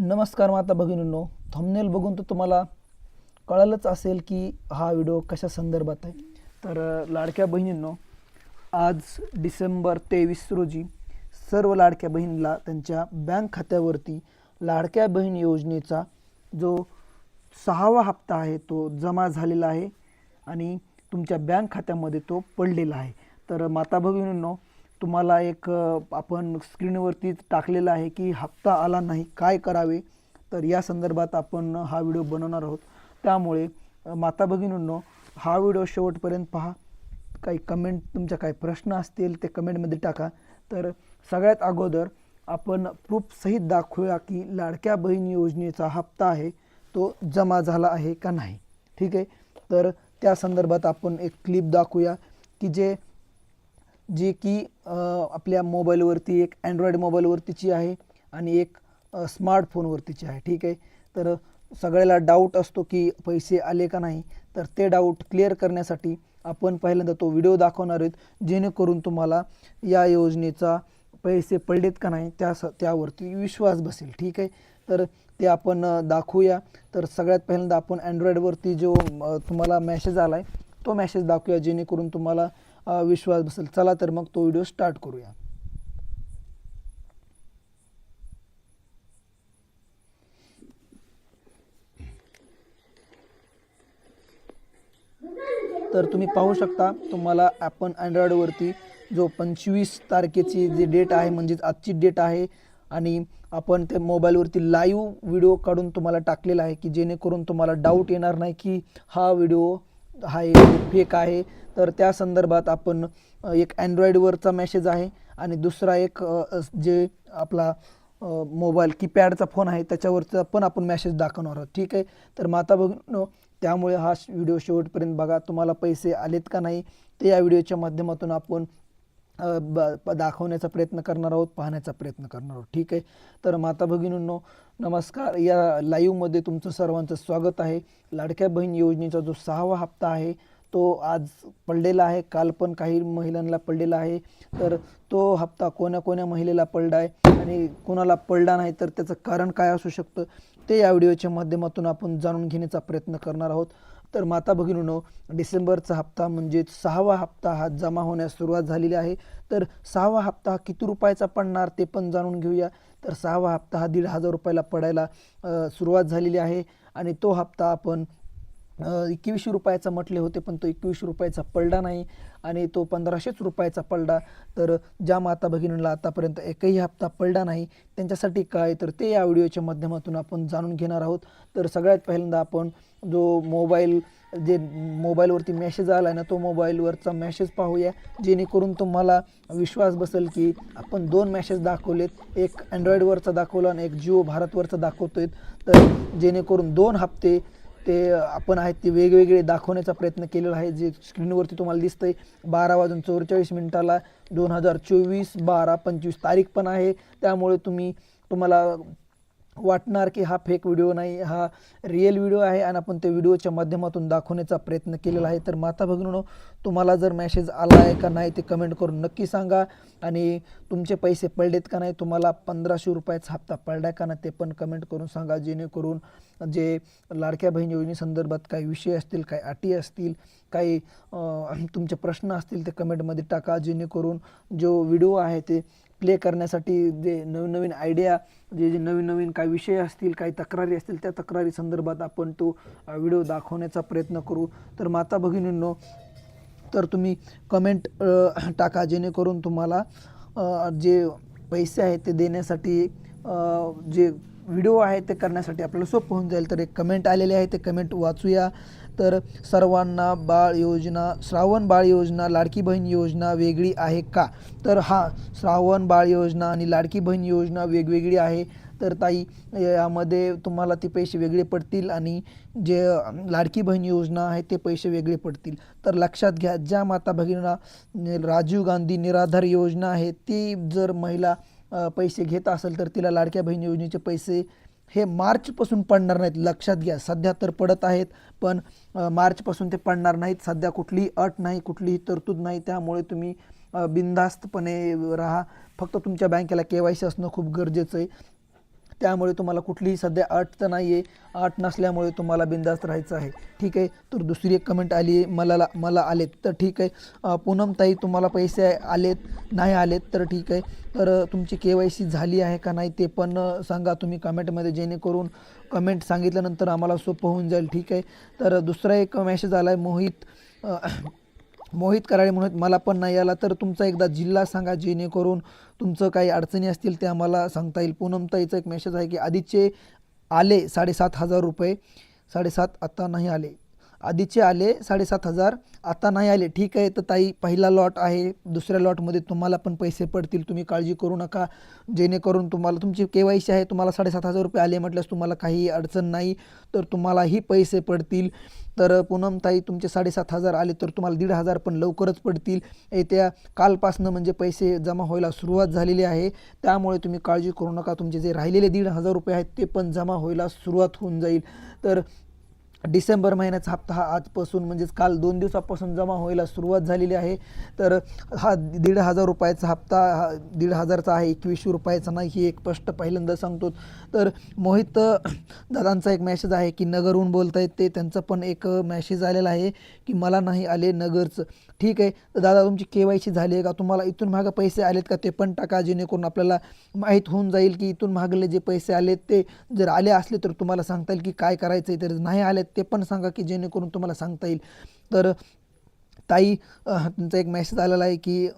नमस्कार माता भगिनींनो थंबनेल बघून तर तुम्हाला कळालंच असेल की हा व्हिडिओ कशा संदर्भात आहे. तर लाडक्या बहिणींनो आज डिसेंबर तेवीस रोजी सर्व लाडक्या बहिणीला त्यांच्या बँक खात्यावरती लाडक्या बहीण योजनेचा जो सहावा हप्ता आहे तो जमा झालेला आहे आणि तुमच्या बँक खात्यामध्ये तो पडलेला आहे. तर माता भगिनींनो तुम्हाला एक आपण स्क्रीनवरती टाकलेला आहे की हप्ता आला नाही काय करावे? तर या संदर्भात आपण हा व्हिडिओ बनवणार आहोत. त्यामुळे माता भगिनींनो हा व्हिडिओ शेवटपर्यंत पहा. काही कमेंट तुमच्या काही प्रश्न असतील ते कमेंटमध्ये टाका. तर सगळ्यात अगोदर आपण प्रूफसहित दाखवूया की लाडक्या बहीण योजनेचा हप्ता आहे तो जमा झाला आहे का नाही. ठीक आहे? तर त्या संदर्भात आपण एक क्लिप दाखवूया की जे जे की आपल्या मोबाईलवरती एक अँड्रॉईड मोबाईलवरतीची आहे आणि एक स्मार्टफोनवरतीची आहे. ठीक आहे? तर सगळ्याला डाऊट असतो की पैसे आले का नाही? तर ते डाऊट क्लिअर करण्यासाठी आपण पहिल्यांदा तो व्हिडिओ दाखवणार आहोत जेणेकरून तुम्हाला या योजनेचा पैसे पडलेत का नाही त्या स त्यावरती विश्वास बसेल. ठीक आहे? तर ते आपण दाखवूया. तर सगळ्यात पहिल्यांदा आपण अँड्रॉईडवरती जो तुम्हाला मॅसेज आला आहे तो मॅसेज दाखवूया जेणेकरून तुम्हाला विश्वास बसेल. चला तर मग तो व्हिडिओ स्टार्ट करूया. तर तुम्ही पाहू शकता तुम्हाला आपण अँड्रॉइडवरती जो पंचवीस तारखेची जी डेट आहे म्हणजेच आजची डेट आहे आणि आपण त्या मोबाईलवरती लाईव्ह व्हिडिओ काढून तुम्हाला टाकलेला आहे की जेणेकरून तुम्हाला डाऊट येणार नाही की हा व्हिडिओ हा एक फेक आहे. तर त्या संदर्भात आपण एक अँड्रॉइडवरचा मेसेज आहे आणि दुसरा एक जे आपला मोबाईल कीपॅडचा फोन आहे त्याच्यावरचा पण आपण मेसेज दाखवणार आहोत. ठीक आहे? तर माता बघून त्यामुळे हा व्हिडिओ शेवटपर्यंत बघा. तुम्हाला पैसे आलेत का नाही ते या व्हिडिओच्या माध्यमातून आपण ब प- दाखवण्याचा प्रयत्न करणार आहोत पाहण्याचा प्रयत्न करणार आहोत. ठीक आहे? तर माता भगिनींनो नमस्कार. या लाईव्हमध्ये तुमचं सर्वांचं स्वागत आहे. लाडक्या बहीण योजनेचा जो सहावा हप्ता आहे तो आज पडलेला आहे. काल पण काही महिलांना पडलेला आहे. तर तो हप्ता कोण्या कोण्या महिलेला पडला आहे आणि कोणाला पडला नाही तर त्याचं कारण काय असू शकतं ते या व्हिडिओच्या माध्यमातून आपण जाणून घेण्याचा प्रयत्न करणार आहोत. तर माता भगिनीनो डिसेंबरचा हप्ता म्हणजेच सहावा हप्ता हा जमा होण्यास सुरुवात झालेली आहे. तर सहावा हप्ता हा किती रुपयाचा पडणार ते पण जाणून घेऊया. तर सहावा हप्ता हा दीड हजार रुपयाला पडायला सुरुवात झालेली आहे आणि तो हप्ता आपण एकवीसशे रुपयाचा म्हटले होते पण तो एकवीसशे रुपयाचा पडला नाही आणि तो पंधराशेच रुपयाचा पडला. तर ज्या माता भगिनींना आतापर्यंत एकही हप्ता पडला नाही त्यांच्यासाठी काय? तर ते या व्हिडिओच्या माध्यमातून आपण जाणून घेणार आहोत. तर सगळ्यात पहिल्यांदा आपण जो मोबाईल जे मोबाईलवरती मेसेज आला आहे ना तो मोबाईलवरचा मेसेज पाहूया. जेणेकरून तुम्हाला विश्वास बसेल की आपण दोन मेसेज दाखवलेत. एक अँड्रॉईडवरचा दाखवला आणि एक जिओ भारतवरचा दाखवतो आहेत तर जेणेकरून दोन हप्ते ते आपण आहेत ते वेगवेगळे दाखवण्याचा प्रयत्न केलेला आहे जे स्क्रीनवरती तुम्हाला दिसतंय. बारा वाजून चौवेचाळीस मिनिटाला दोन हजार चोवीस बारा पंचवीस तारीख पण आहे. त्यामुळे तुम्ही तुम्हाला वाटणार की हा फेक व्हिडिओ नाही हा रिअल व्हिडिओ आहे आणि आपण त्या व्हिडिओच्या माध्यमातून दाखवण्याचा प्रयत्न केलेला आहे. तर माता भगिनीनो तुम्हाला जर मेसेज आला आहे का नाही ते कमेंट करून नक्की सांगा. आणि तुमचे पैसे पडलेत का नाही तुम्हाला पंधराशे रुपयाचा हप्ता पडला का नाही ते पण कमेंट करून सांगा. जेणेकरून जे लाडक्या बहीण योजनेसंदर्भात काही विषय असतील काही अटी असतील काही तुमचे प्रश्न असतील ते कमेंटमध्ये टाका. जेणेकरून जो व्हिडिओ आहे ते प्ले करण्यासाठी जे नवनवीन आयडिया जे जे नवीन नवीन काही विषय असतील काही तक्रारी असतील त्या तक्रारी संदर्भात आपण तो व्हिडिओ दाखवण्याचा प्रयत्न करू. तर माता भगिनींनो तर तुम्ही कमेंट टाका जेणेकरून तुम्हाला जे पैसे आहेत ते देण्यासाठी जे व्हिडिओ आहे ते करण्यासाठी आपल्याला सोपं होऊन जाईल. तर एक कमेंट आलेले आहे ते कमेंट वाचूया. तर सर्वांना बाळ योजना श्रावण बाळ योजना लाडकी बहीण योजना वेगळी आहे का? तर हा श्रावण बाळ योजना आणि लाडकी बहीण योजना वेगवेगळी आहे. तर ताई यामध्ये तुम्हाला ते पैसे वेगळे पडतील आणि जे लाडकी बहीण योजना आहे ते पैसे वेगळे पडतील. तर लक्षात घ्या ज्या माता भगिनींना राजीव गांधी निराधार योजना आहे ती जर महिला पैसे घेत असेल तर तिला लाडक्या बहीण योजनेचे पैसे हे मार्चपासून पडणार नाहीत. लक्षात घ्या सध्या तर पडत आहेत पण मार्चपासून ते पडणार नाहीत. सध्या कुठलीही अट नाही कुठलीही तरतूद नाही. त्यामुळे तुम्ही बिनधास्तपणे राहा. फक्त तुमच्या बँकेला के वाय सी असणं खूप गरजेचं आहे. त्यामुळे तुम्हाला कुठलीही सध्या अट तर नाही आहे अट नसल्यामुळे तुम्हाला बिंदास्त राहायचं आहे. ठीक आहे? तर दुसरी एक कमेंट आली आहे मला मला आलेत. तर ठीक आहे. पूनमताई तुम्हाला पैसे आलेत नाही आलेत तर ठीक आहे. तर तुमची के वाय सी झाली आहे का नाही ते पण सांगा तुम्ही कमेंटमध्ये. जेणेकरून कमेंट सांगितल्यानंतर आम्हाला सोपं होऊन जाईल. ठीक आहे? तर दुसरा एक मेसेज आला आहे मोहित मोहित कराळे म्हणून मला पण नाही आला तर तुमचा एकदा जिल्हा सांगा जेणेकरून तुमचं काही अडचणी असतील ते आम्हाला सांगता येईल. पूनमताईचा एक मेसेज आहे की आधीचे आले साडेसात हजार रुपये साडेसात आता नाही आले. आधीचे आले साडेसात हजार. आता नाही आले. ठीक आहे तर ताई पहिला लॉट आहे. दुसऱ्या लॉटमध्ये तुम्हाला पण पैसे पडतील. तुम्ही काळजी करू नका. जेणेकरून तुम्हाला तुमची के वाय सी आहे तुम्हाला साडेसात हजार रुपये आले म्हटल्यास तुम्हाला काही अडचण नाही. तर तुम्हालाही पैसे पडतील. तर पूनम ताई तुमचे साडेसात हजार आले तर तुम्हाला दीड हजार पण लवकरच पडतील. येत्या कालपासनं म्हणजे पैसे जमा व्हायला सुरुवात झालेली आहे. त्यामुळे तुम्ही काळजी करू नका. तुमचे जे राहिलेले दीड हजार रुपये आहेत ते पण जमा व्हायला सुरुवात होऊन जाईल. तर डिसेंबर महिन्याचा हप्ता हा आजपासून म्हणजेच काल दोन दिवसापासून जमा व्हायला सुरुवात झालेली आहे. तर हा दीड हजार रुपयाचा हप्ता हा दीड हजारचा आहे एकवीसशे रुपयाचा नाही ही एक स्पष्ट पहिल्यांदा सांगतो. तर मोहित दादांचा एक मॅसेज आहे की नगरहून बोलत आहेत ते त्यांचा पण एक मॅसेज आलेला आहे की मला नाही आले नगरचं. ठीक आहे. तर दादा तुमची के वाय सी झाली आहे का? तुम्हाला इथून मागं पैसे आलेत का? ते पण टाका जेणेकरून आपल्याला माहीत होऊन जाईल की इथून मागले जे पैसे आलेत ते जर आले असले तर तुम्हाला सांगता येईल की काय करायचं आहे तर नाही आले आहेत ते पण सांगा की जेणेकरून तुम्हाला सांगता येईल. तर ताई तुमचा एक मेसेज आलेला आहे की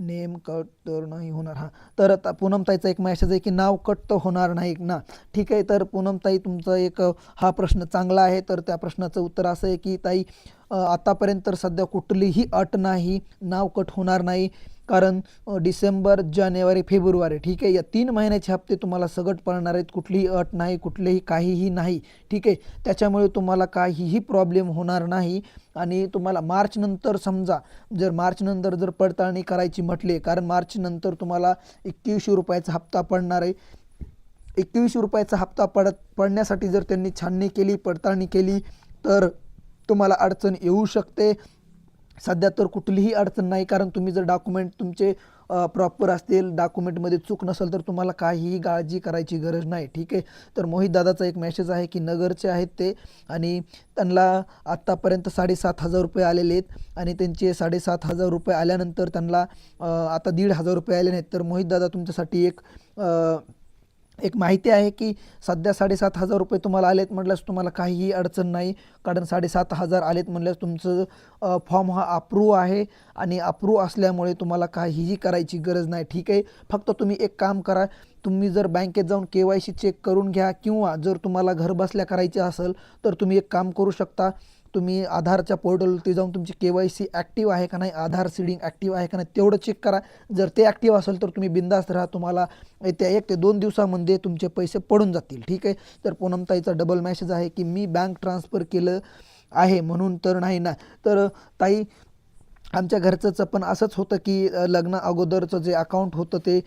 नेम कट तर नाही होणार हा. तर आता पूनमताईचा एक मेसेज आहे की नाव कट तर होणार नाही ना. ठीक आहे तर पूनमताई तुमचा एक हा प्रश्न चांगला आहे. तर त्या प्रश्नाचं उत्तर असं आहे की ताई आतापर्यंत तर सध्या कुठलीही अट नाही नाव कट होणार नाही. कारण डिसेंबर जानेवारी फेब्रुवारी ठीक आहे? या तीन महिन्याचे हप्ते तुम्हाला सगट पडणार आहेत. कुठलीही अट नाही कुठलेही काहीही नाही ठीक आहे? त्याच्यामुळे तुम्हाला काहीही प्रॉब्लेम होणार नाही. आणि तुम्हाला मार्चनंतर समजा जर मार्चनंतर जर पडताळणी करायची म्हटली कारण मार्चनंतर तुम्हाला एकवीसशे रुपयाचा हप्ता पडणार आहे. एकवीसशे रुपयाचा हप्ता पडत पडण्यासाठी जर त्यांनी छाननी केली पडताळणी केली तर तुम्हाला अडचण येऊ शकते. सध्या तर कुठलीही अडचण नाही कारण तुम्ही जर डॉक्युमेंट तुमचे प्रॉपर असतील डॉक्युमेंटमध्ये चूक नसेल तर तुम्हाला काहीही काळजी करायची गरज नाही ठीक आहे? तर मोहित दादाचा एक मेसेज आहे की नगरचे आहेत ते आणि त्यांना आत्तापर्यंत साडेसात हजार रुपये आलेले आहेत आणि त्यांचे साडेसात हजार रुपये आल्यानंतर त्यांना आता दीड हजार रुपये आले नाहीत तर मोहित दादा तुमच्यासाठी एक आ, एक माहिती आहे की सध्या साडेसात हजार रुपये तुम्हाला आलेत म्हटल्यास तुम्हाला काहीही अडचण नाही. कारण साडेसात हजार आलेत म्हटल्यास तुमचं फॉर्म हा अप्रूव्ह आहे आणि अप्रूव्ह असल्यामुळे तुम्हाला काहीही करायची गरज नाही. ठीक आहे? फक्त तुम्ही एक काम करा. तुम्ही जर बँकेत जाऊन के वाय सी चेक करून घ्या किंवा जर तुम्हाला घरबसल्या करायचे असेल तर तुम्ही एक काम करू शकता. तुम्ही आधारच्या पोर्टलवरती जाऊन तुमची के वाय सी ॲक्टिव्ह आहे का नाही आधार सीडिंग ॲक्टिव्ह आहे का नाही तेवढं चेक करा. जर ते ॲक्टिव्ह असेल तर तुम्ही बिंदास्त राहा. तुम्हाला येत्या एक ते दोन दिवसामध्ये तुमचे पैसे पडून जातील. ठीक आहे? तर पूनमताईचा डबल मॅसेज आहे की मी बँक ट्रान्सफर केलं आहे म्हणून तर नाही ना. तर ताई आमच्या घरचंचं पण असंच होतं की लग्न अगोदरचं जे अकाउंट होतं ते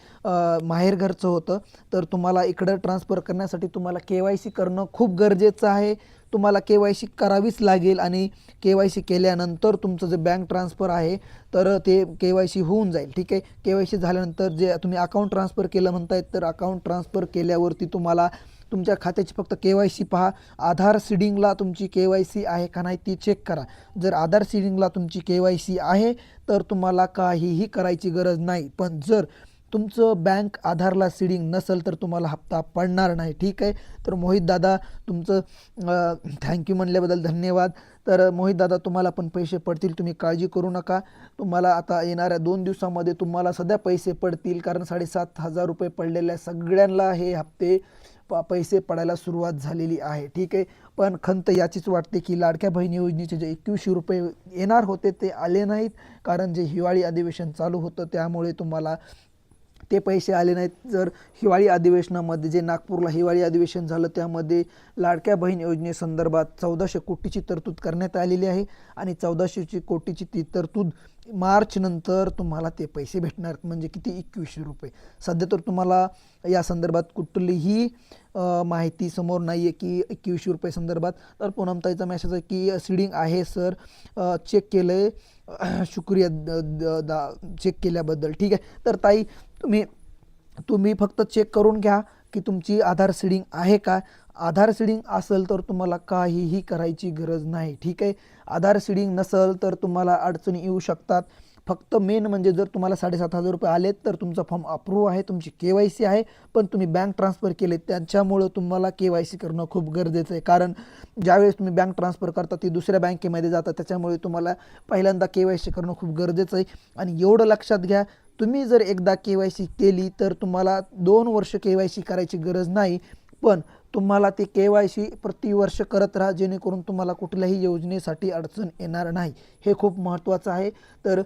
माहेर घरचं होतं. तर तुम्हाला इकडं ट्रान्सफर करण्यासाठी तुम्हाला के वाय सी करणं खूप गरजेचं आहे. तुम्हाला के वाय सी करावीच लागेल आणि के वाय सी केल्यानंतर तुमचं जे बँक ट्रान्सफर आहे तर ते के वाय सी होऊन जाईल. ठीक आहे? के वाय सी झाल्यानंतर जे तुम्ही अकाउंट ट्रान्सफर केलं म्हणतायत तर अकाउंट ट्रान्सफर केल्यावरती तुम्हाला तुमच्या खात्याची फक्त के वाय सी पहा. आधार सीडिंगला तुमची के वाय सी आहे का नाही ती चेक करा. जर आधार सीडिंगला तुमची के वाय सी आहे तर तुम्हाला काहीही करायची गरज नाही. पण जर तुमचं बँक आधारला सीडिंग नसेल तर तुम्हाला हप्ता पडणार नाही. ठीक आहे? तर मोहित दादा तुमचं थँक्यू म्हणल्याबद्दल धन्यवाद. तर मोहित दादा तुम्हाला पण पैसे पडतील. तुम्ही काळजी करू नका. तुम्हाला आता येणाऱ्या दोन दिवसामध्ये तुम्हाला सध्या पैसे पडतील कारण साडेसात हजार रुपये पडलेल्या सगळ्यांना हे हप्ते. प पैसे पडायला सुरुवात झालेली आहे. ठीक आहे? पण खंत याचीच वाटते की लाडक्या बहिणी योजनेचे जे एकवीसशे रुपये येणार होते ते आले नाहीत. कारण जे हिवाळी अधिवेशन चालू होतं त्यामुळे तुम्हाला ते पैसे आले नाहीत. जर हिवाळी अधिवेशनामध्ये जे नागपूरला हिवाळी अधिवेशन झालं त्यामध्ये लाडक्या बहीण योजनेसंदर्भात चौदाशे कोटीची तरतूद करण्यात आलेली आहे आणि चौदाशेची कोटीची ती तरतूद मार्चनंतर तुम्हाला ते पैसे भेटणार. म्हणजे किती? एकवीसशे रुपये. सध्या तर तुम्हाला या संदर्भात कुठलीही माहिती समोर नाही आहे की एकवीसशे रुपये संदर्भात. तर पूनमताईचा मेसेज आहे की सीडिंग आहे सर. चेक केलं आहे शुक्रिया द- द- दा चेक केल्याबद्दल. ठीक आहे. तर ताई तुम्ही तुम्ही फक्त चेक करून घ्या की तुमची आधार सीडिंग आहे का आधार सीडिंग असेल तर तुम्हाला काहीही करायची गरज नाही ठीक आहे? आधार सीडिंग नसेल तर तुम्हाला अडचणी येऊ शकतात. फक्त मेन म्हणजे जर तुम्हाला साडेसात हजार रुपये आलेत तर तुमचा फॉर्म अप्रूव्ह आहे तुमची के वाय सी आहे पण तुम्ही बँक ट्रान्सफर केले त्याच्यामुळं तुम्हाला के वाय सी करणं खूप गरजेचं आहे. कारण ज्यावेळेस तुम्ही बँक ट्रान्सफर करता ती दुसऱ्या बँकेमध्ये जाता त्याच्यामुळे तुम्हाला पहिल्यांदा के वाय सी करणं खूप गरजेचं आहे. आणि एवढं लक्षात घ्या तुम्ही जर एकदा के वाय सी केली तर तुम्हाला दोन वर्ष के वाय सी करायची गरज नाही पण तुम्हाला ते के वाय सी प्रतिवर्ष करत राहा जेणेकरून तुम्हाला कुठल्याही योजनेसाठी अडचण येणार नाही. हे खूप महत्त्वाचं आहे. तर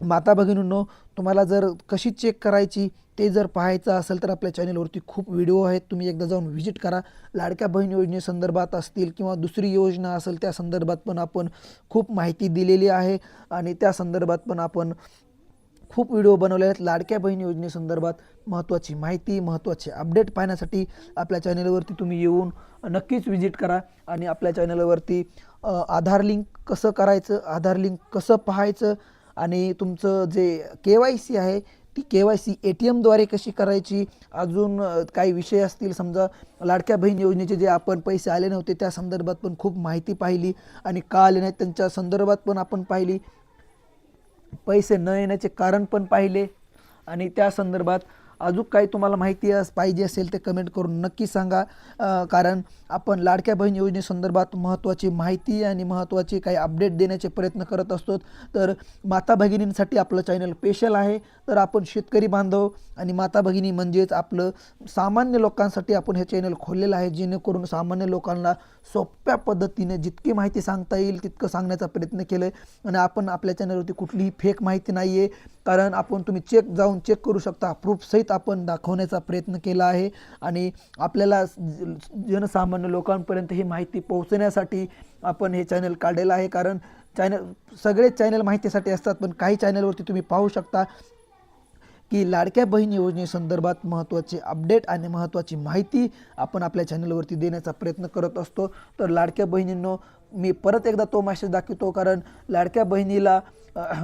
माता भगिनींनो तुम्हाला जर कशी चेक करायची ते जर पाहायचं असेल तर आपल्या चॅनलवरती खूप व्हिडिओ आहेत. तुम्ही एकदा जाऊन व्हिजिट करा. लाडक्या बहीण योजनेसंदर्भात असतील किंवा दुसरी योजना असेल त्या संदर्भात पण आपण खूप माहिती दिलेली आहे. आणि त्या संदर्भात पण आपण खूप व्हिडिओ बनवले आहेत. लाडक्या बहीण योजनेसंदर्भात महत्त्वाची माहिती महत्त्वाचे अपडेट पाहण्यासाठी आपल्या चॅनलवरती तुम्ही येऊन नक्कीच व्हिजिट करा आणि आपल्या चॅनलवरती आधार लिंक कसं करायचं आधार लिंक कसं पाहायचं आणि तुमचं जे के वाय सी आहे ती K Y C A T एमद्वारे कशी करायची? अजून काही विषय असतील समजा लाडक्या बहीण योजनेचे जे आपण पैसे आले नव्हते त्या संदर्भात पण खूप माहिती पाहिली आणि का आले नाहीत त्यांच्या संदर्भात पण आपण पाहिली. पैसे न येण्याचे कारण पण पाहिले. आणि त्या संदर्भात अजून काही तुम्हाला माहिती अस पाहिजे असेल ते कमेंट करून नक्की सांगा. कारण आपण लाडक्या बहीण योजनेसंदर्भात महत्त्वाची माहिती आणि महत्त्वाचे काही अपडेट देण्याचे प्रयत्न करत असतो. तर माता भगिनींसाठी आपलं चॅनल स्पेशल आहे. तर आपण शेतकरी बांधव आणि माता भगिनी म्हणजेच आपलं सामान्य लोकांसाठी आपण हे चॅनल खोललेलं आहे. जेणेकरून सामान्य लोकांना सोप्या पद्धतीने जितकी माहिती सांगता येईल तितकं सांगण्याचा प्रयत्न केलं आहे आणि आपण आपल्या चॅनलवरती कुठलीही फेक माहिती नाही आहे कारण आपण तुम्ही चेक जाऊन चेक करू शकता. प्रूफसहित आपण दाखवण्याचा प्रयत्न केला आहे आणि आपल्याला ज- जनसामान्य लोकांपर्यंत ही माहिती पोहोचण्यासाठी आपण हे चॅनल काढलेलं आहे. कारण चॅनल सगळेच चॅनल माहितीसाठी असतात पण काही चॅनलवरती तुम्ही पाहू शकता की लाडक्या बहीण योजनेसंदर्भात महत्त्वाचे अपडेट आणि महत्त्वाची माहिती आपण आपल्या चॅनलवरती देण्याचा प्रयत्न करत असतो. तर लाडक्या बहिणींनो मी परत एकदा तो मॅसेज दाखवतो कारण लाडक्या बहिणीला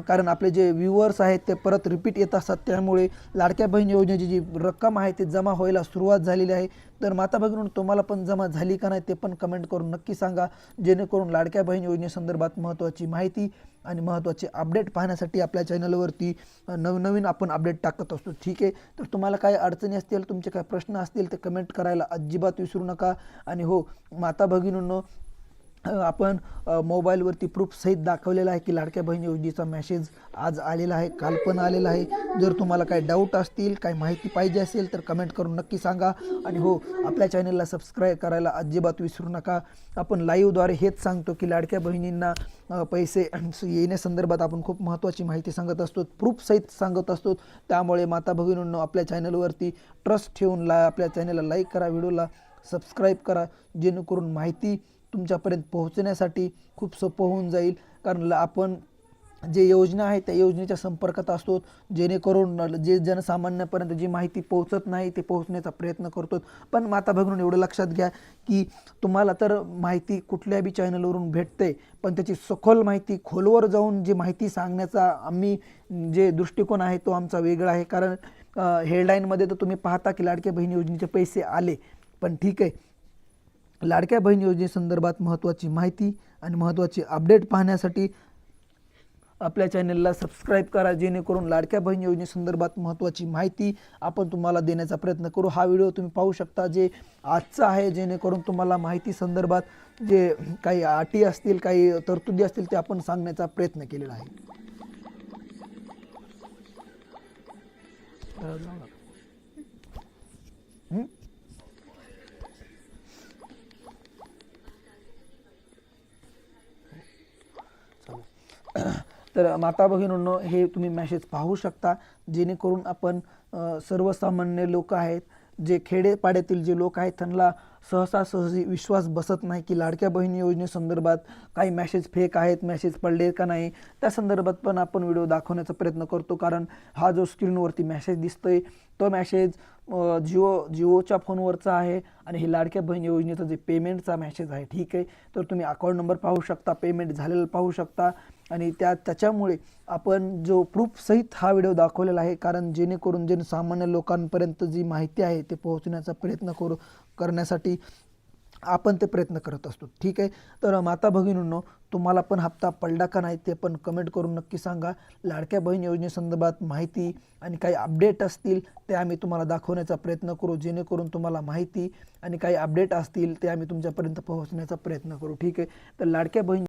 कारण आपले जे व्ह्युअर्स आहेत ते परत रिपीट येत असतात. त्यामुळे लाडक्या बहीण योजनेची जी रक्कम आहे ती जमा व्हायला सुरुवात झालेली आहे. तर माता भगिनी तुम्हाला पण जमा झाली का नाही ते पण कमेंट करून नक्की सांगा. जेणेकरून लाडक्या बहीण योजनेसंदर्भात महत्त्वाची माहिती आणि महत्त्वाचे अपडेट पाहण्यासाठी आपल्या चॅनलवरती नवनवीन आपण अपडेट टाकत असतो. ठीक आहे? तर तुम्हाला काय अडचणी असतील तुमचे काय प्रश्न असतील ते कमेंट करायला अजिबात विसरू नका. आणि हो माता भगिनींनो आपण मोबाईलवरती प्रूफसहित दाखवलेला आहे की लाडक्या बहीण योजनेचा मेसेज आज आलेला आहे काल पण आलेला आहे. जर तुम्हाला काही डाऊट असतील काही माहिती पाहिजे असेल तर कमेंट करून नक्की सांगा. आणि हो आपल्या चॅनलला सबस्क्राईब करायला अजिबात विसरू नका. आपण लाईव्हद्वारे हेच सांगतो की लाडक्या बहिणींना पैसे येण्यासंदर्भात आपण खूप महत्त्वाची माहिती सांगत असतो प्रूफसहित सांगत असतो. त्यामुळे माता भगिनींनो आपल्या चॅनलवरती ट्रस्ट ठेवून ला आपल्या चॅनलला लाईक करा व्हिडिओला सबस्क्राईब करा. जेणेकरून माहिती तुमच्यापर्यंत पोहोचण्यासाठी खूप सोपं होऊन जाईल. कारण आपण जे योजना आहे त्या योजनेच्या संपर्कात असतो. जेणेकरून जे जनसामान्यापर्यंत जी माहिती पोहोचत नाही ते पोहोचण्याचा प्रयत्न करतो. पण माता भगिनी एवढं लक्षात घ्या की तुम्हाला तर माहिती कुठल्या बी चॅनलवरून भेटते पण त्याची सखोल माहिती खोलवर जाऊन जी माहिती सांगण्याचा आम्ही जे दृष्टिकोन आहे तो आमचा वेगळा आहे. कारण हेडलाईनमध्ये तर तुम्ही पाहता की लाडक्या बहीण योजनेचे पैसे आले. पण ठीक आहे लाडक्या बहीण योजनेसंदर्भात महत्त्वाची माहिती आणि महत्त्वाची अपडेट पाहण्यासाठी आपल्या चॅनलला सबस्क्राईब करा जेणेकरून लाडक्या बहीण योजनेसंदर्भात महत्त्वाची माहिती आपण तुम्हाला देण्याचा प्रयत्न करू. हा व्हिडिओ तुम्ही पाहू शकता जे आजचा आहे जेणेकरून तुम्हाला माहिती संदर्भात जे काही अटी असतील काही तरतुदी असतील ते आपण सांगण्याचा प्रयत्न केलेला आहे. तर माता भगिनींनो हे तुम्ही मॅसेज पाहू शकता जेणेकरून आपण सर्वसामान्य लोक आहेत जे खेडेपाड्यातील जे लोक आहेत त्यांना सहसा सहजी विश्वास बसत नाही की लाडक्या बहिणी योजनेसंदर्भात काही मॅसेज फेक आहेत मॅसेज पडले का नाही? त्या संदर्भात पण आपण व्हिडिओ दाखवण्याचा प्रयत्न करतो. कारण हा जो स्क्रीनवरती मॅसेज दिसतोय तो मॅसेज जिओ जिओच्या फोनवरचा आहे आणि हे लाडक्या बहीण योजनेचं जे पेमेंटचा मॅसेज आहे ठीक आहे? तर तुम्ही अकाउंट नंबर पाहू शकता पेमेंट झालेलं पाहू शकता. आणि त्या त्याच्यामुळे आपण जो प्रूफसहित हा व्हिडिओ दाखवलेला आहे कारण जेणेकरून जे सामान्य लोकांपर्यंत जी माहिती आहे ते पोहोचण्याचा प्रयत्न करू. करण्यासाठी आपण ते प्रयत्न करत असतो. ठीक आहे? तर माता भगिनींनो तुम्हाला पण हप्ता पडला का नाही ते पण कमेंट करून नक्की सांगा. लाडक्या बहीण योजनेसंदर्भात माहिती आणि काही अपडेट असतील ते आम्ही तुम्हाला दाखवण्याचा प्रयत्न करू जेणेकरून तुम्हाला माहिती आणि काही अपडेट असतील ते आम्ही तुमच्यापर्यंत पोहोचण्याचा प्रयत्न करू. ठीक आहे? तर लाडक्या बहीण